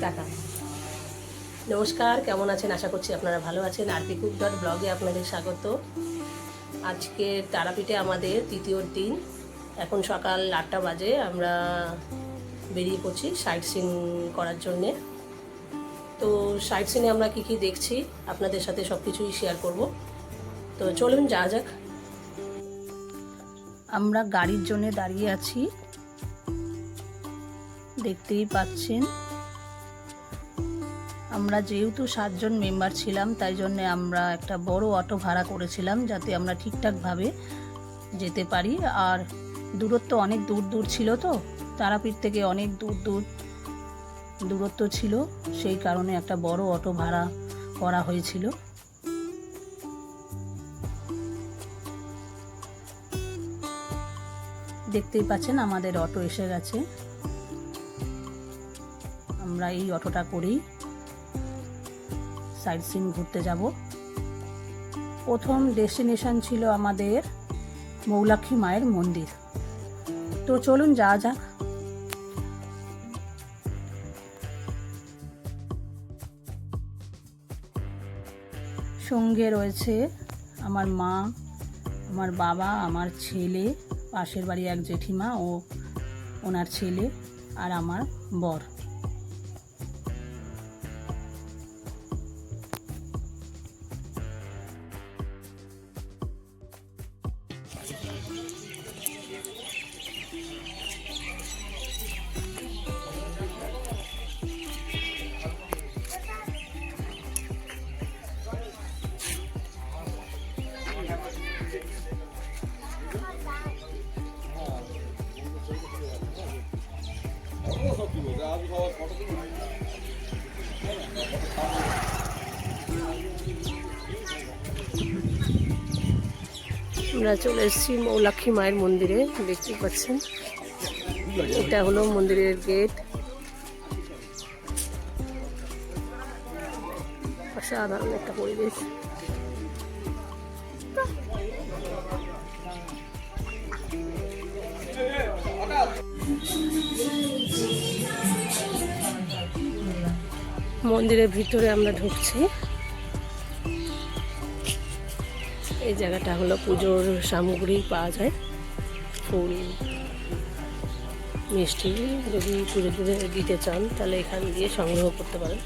টাকা নমস্কার, কেমন আছেন? আশা করছি আপনারা ভালো আছেন। আরপি কুক ডট ব্লগে আপনাদের স্বাগত। আজকে তারাপীঠে আমাদের তৃতীয় দিন। এখন সকাল আটটা বাজে। আমরা বেরিয়ে পড়ছি সাইট সিন করার জন্যে। তো সাইট সিনে আমরা কি কি দেখছি, আপনাদের সাথে সব কিছুই শেয়ার করব। তো চলুন যা যাক। আমরা গাড়ির জন্য দাঁড়িয়ে আছি। দেখতেই পাচ্ছেন। আমরা যেহেতু সাতজন মেম্বার ছিলাম, তাই জন্য আমরা একটা বড় অটো ভাড়া করেছিলাম যাতে আমরা ঠিকঠাকভাবে যেতে পারি। আর দূরত্ব অনেক দূর দূর ছিল তো, তারাপীঠ থেকে অনেক দূর দূর দূরত্ব ছিল, সেই কারণে একটা বড় অটো ভাড়া করা হয়েছিল। দেখতেই পাচ্ছেন আমাদের অটো এসে গেছে। আমরা এই অটোটা করেই সাইট সিন ঘুরতে যাব। প্রথম ডেস্টিনেশন ছিল আমাদের মৌলাক্ষী মায়ের মন্দির। তো চলুন যা যাক। সঙ্গে রয়েছে আমার মা, আমার বাবা, আমার ছেলে, পাশের বাড়ি এক জেঠিমা ও ওনার ছেলে আর আমার বর। আমরা চলে এসেছি মৌলাক্ষী মায়ের মন্দিরে, দেখতে পাচ্ছেন। এটা হলো মন্দিরের গেট। অসাধারণ একটা পরিবেশ। মন্দিরের ভিতরে আমরা ঢুকছি। এই জায়গাটা হলো পুজোর সামগ্রী পাওয়া যায়। ফুল, মিষ্টি, যদি পুজো দিতে চান, তাহলে এখান দিয়ে সংগ্রহ করতে পারেন।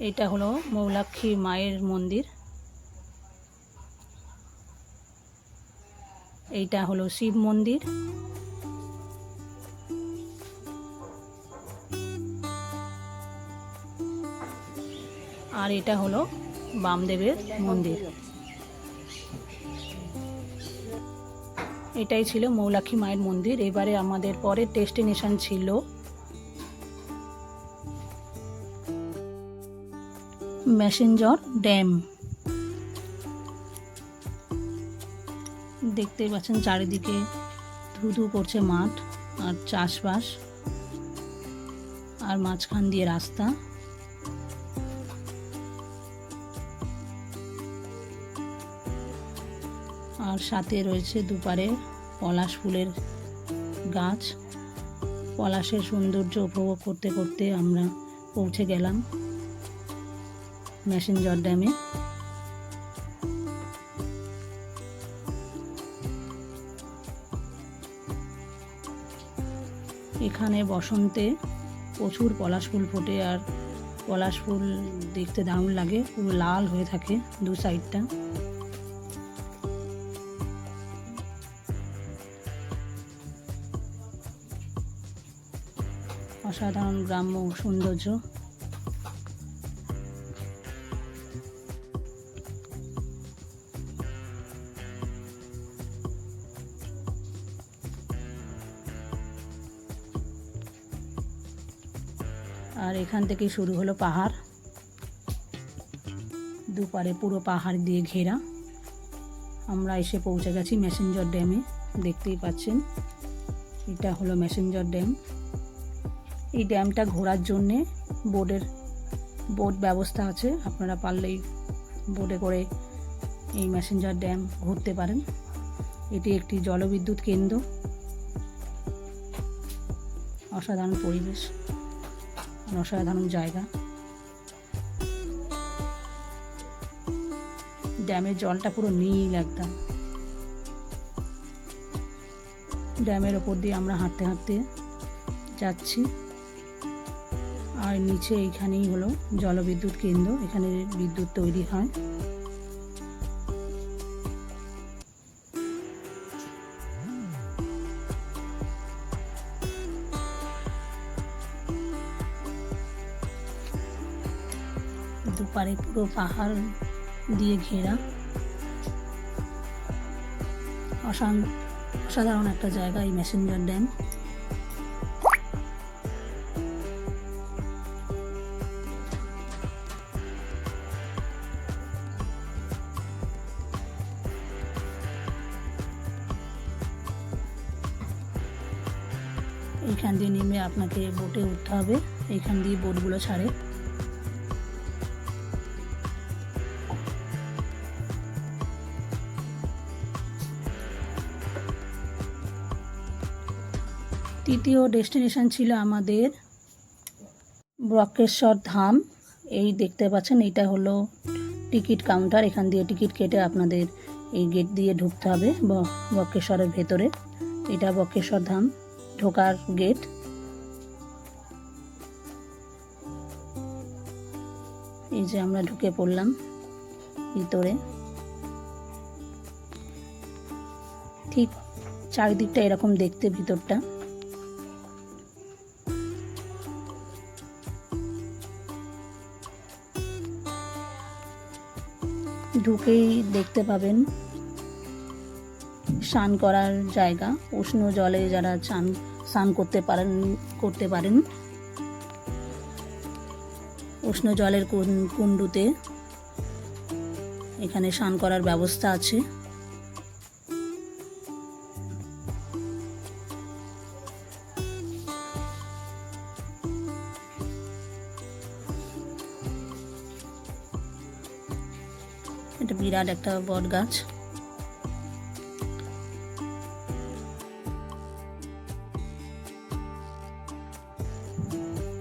এটা হলো মৌলাক্ষী মায়ের মন্দির। এইটা হলো শিব মন্দির। আর এটা হলো বামদেবের মন্দির। এটাই ছিল মৌলাক্ষী মায়ের মন্দির। এবারে আমাদের পরের ডেস্টিনেশন ছিল ম্যাসেঞ্জর ড্যাম। দেখতেই পাচ্ছেন চারিদিকে ধুধু করছে মাঠ আর চাষবাস আর মাঝখান দিয়ে রাস্তা। আর সাথে রয়েছে দুপারে পলাশ ফুলের গাছ। পলাশের সৌন্দর্য উপভোগ করতে করতে আমরা পৌঁছে গেলাম। ম্যাসেঞ্জর ড্যামে। এখানে বসন্তে প্রচুর পলাশ ফুল ফোটে আর পলাশ ফুল দেখতে দারুণ লাগে, পুরো লাল হয়ে থাকে দু সাইডটা। অসাধারণ গ্রাম্য সৌন্দর্য। আর এখান থেকে শুরু হলো পাহাড়। দুপারে পুরো পাহাড় দিয়ে ঘেরা। আমরা এসে পৌঁছে গেছি ম্যাসেঞ্জার ড্যামে, দেখতেই পাচ্ছেন। এটা হলো ম্যাসেঞ্জার ড্যাম। এই ড্যামটা ঘোরার জন্যে বোটের, বোট ব্যবস্থা আছে। আপনারা পারলেই বোটে করে এই মেসেঞ্জার ড্যাম ঘুরতে পারেন। এটি একটি জলবিদ্যুৎ কেন্দ্র। অসাধারণ পরিবেশ। অসাধারণ জায়গা। ড্যামের জলটা পুরো নীল একদম। ড্যামের ওপর দিয়ে আমরা হাঁটতে হাঁটতে যাচ্ছি। আর নিচে এইখানেই হলো জলবিদ্যুৎ কেন্দ্র, এখানে বিদ্যুৎ তৈরি হয়। দুপারে পুরো পাহাড় দিয়ে ঘেরা। অসাধারণ একটা জায়গা এই মেসেঞ্জার ড্যাম। এইখান দিয়ে নেমে আপনাকে বোটে উঠতে হবে। এইখান দিয়ে বোটগুলো ছাড়ে। তৃতীয় ডেস্টিনেশন ছিল আমাদের ব্রকেশ্বর ধাম। এই দেখতে পাচ্ছেন এটা হলো টিকিট কাউন্টার। এখান দিয়ে টিকিট কেটে আপনাদের এই গেট দিয়ে ঢুকতে হবে বক্রেশ্বরের ভেতরে। এটা বক্রেশ্বর ধাম ঢোকার গেট। এই যে আমরা ঢুকে পড়লাম ভিতরে। ঠিক চারিদিকটা এরকম দেখতে ভিতরটা। ঢুকেই দেখতে পাবেন। স্নান করার জায়গা, উষ্ণ জলে যারা চান স্নান করতে পারেন করতে পারেন। উষ্ণ জলের কুণ্ডুতে এখানে স্নান করার ব্যবস্থা আছে। বিরাট একটা বট গাছ।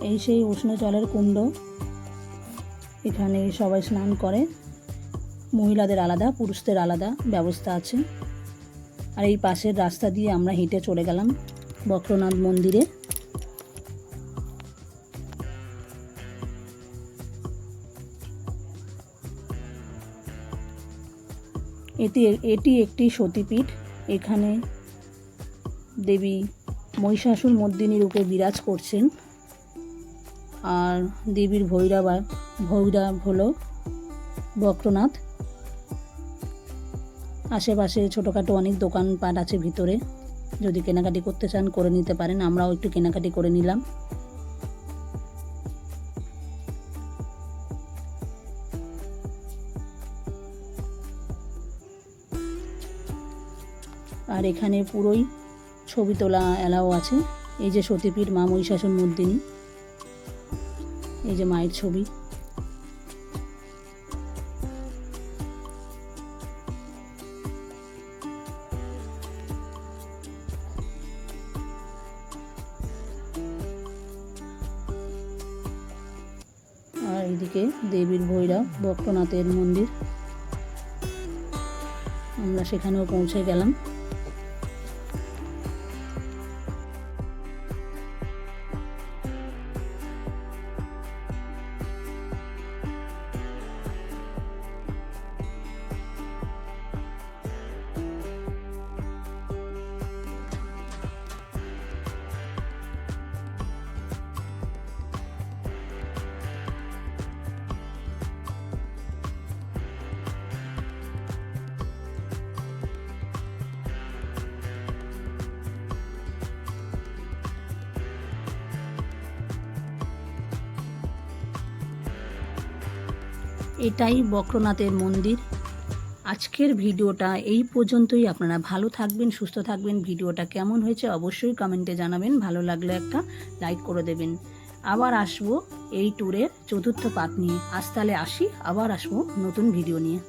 এই সেই উষ্ণ জলের কুণ্ড। এখানে সবাই স্নান করে। মহিলাদের আলাদা, পুরুষদের আলাদা ব্যবস্থা আছে। আর এই পাশের রাস্তা দিয়ে আমরা হেঁটে চলে গেলাম বক্রনাথ মন্দিরে। এটি এটি একটি সতীপীঠ। এখানে দেবী মহিষাসুর মর্দিনী রূপে বিরাজ করছেন। আর দেবীর ভৈরব ভৈরব হল বক্রনাথ। আশেপাশে ছোটোখাটো অনেক দোকানপাট আছে ভিতরে। যদি কেনাকাটি করতে চান, করে নিতে পারেন। আমরাও একটু কেনাকাটি করে নিলাম। আর এখানে পুরোই ছবি তোলা এলাও আছে। এই যে সতীপীঠ মা মহিষাসুর মর্দিনী। এই যে মায়ের ছবি। আর এইদিকে দেবীর ভৈরব বক্রনাথের মন্দির। আমরা সেখানেও পৌঁছে গেলাম। এটাই বক্রনাথের মন্দির। আজকের ভিডিওটা এই পর্যন্তই। আপনারা ভালো থাকবেন, সুস্থ থাকবেন। ভিডিওটা কেমন হয়েছে অবশ্যই কমেন্টে জানাবেন। ভালো লাগলে একটা লাইক করে দেবেন। আবার আসব এই ট্যুরের চতুর্থ পার্ট নিয়ে। আজ তাহলে আসি, আবার আসব নতুন ভিডিও নিয়ে।